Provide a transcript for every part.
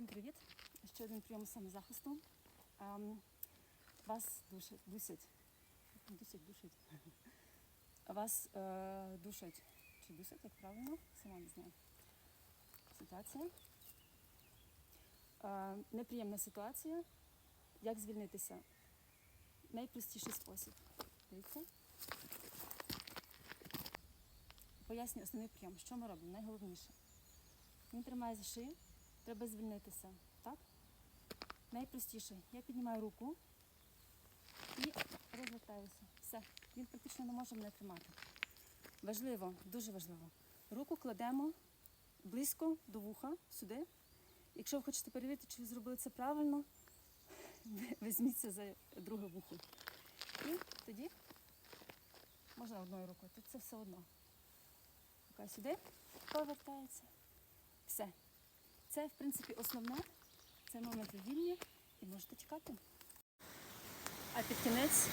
Всім привіт! Ще один прийом самозахисту. Ем, Вас душить, дусять. Дусять, душить. Вас е, душать. Чи дусять, як правильно? Сама не знаю. Ситуація. Е, неприємна ситуація. Як звільнитися? Найпростіший спосіб. Дивіться. Пояснюю основний прийом. Що ми робимо? Найголовніше. Він тримає за шию, треба звільнитися. Так? Найпростіше. Я піднімаю руку і розвертаюся. Все. Він практично не може мене тримати. Важливо, дуже важливо. Руку кладемо близько до вуха, сюди. Якщо ви хочете перевірити, чи ви зробили це правильно, візьміться за друге вухо. І тоді можна одною рукою, тут це все одно. Рука сюди повертається. Все. Це, в принципі, основне. Це момент вільні і можете чекати. А під кінець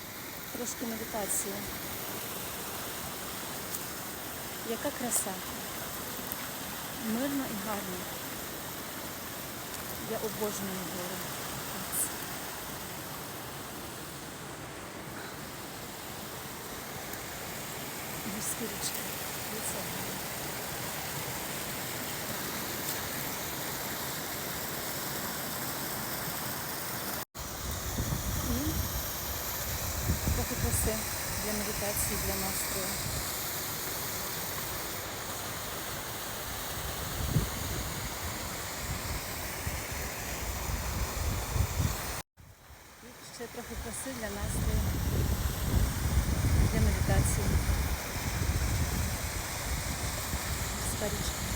трошки медитації. Яка краса. Мирно і гарно. Я обожнюю гору. Гірські річки. Дивіться, як гарно. І трохи краси для медитації, для настрою. І ще трохи краси для настрою, для медитації. Старічка.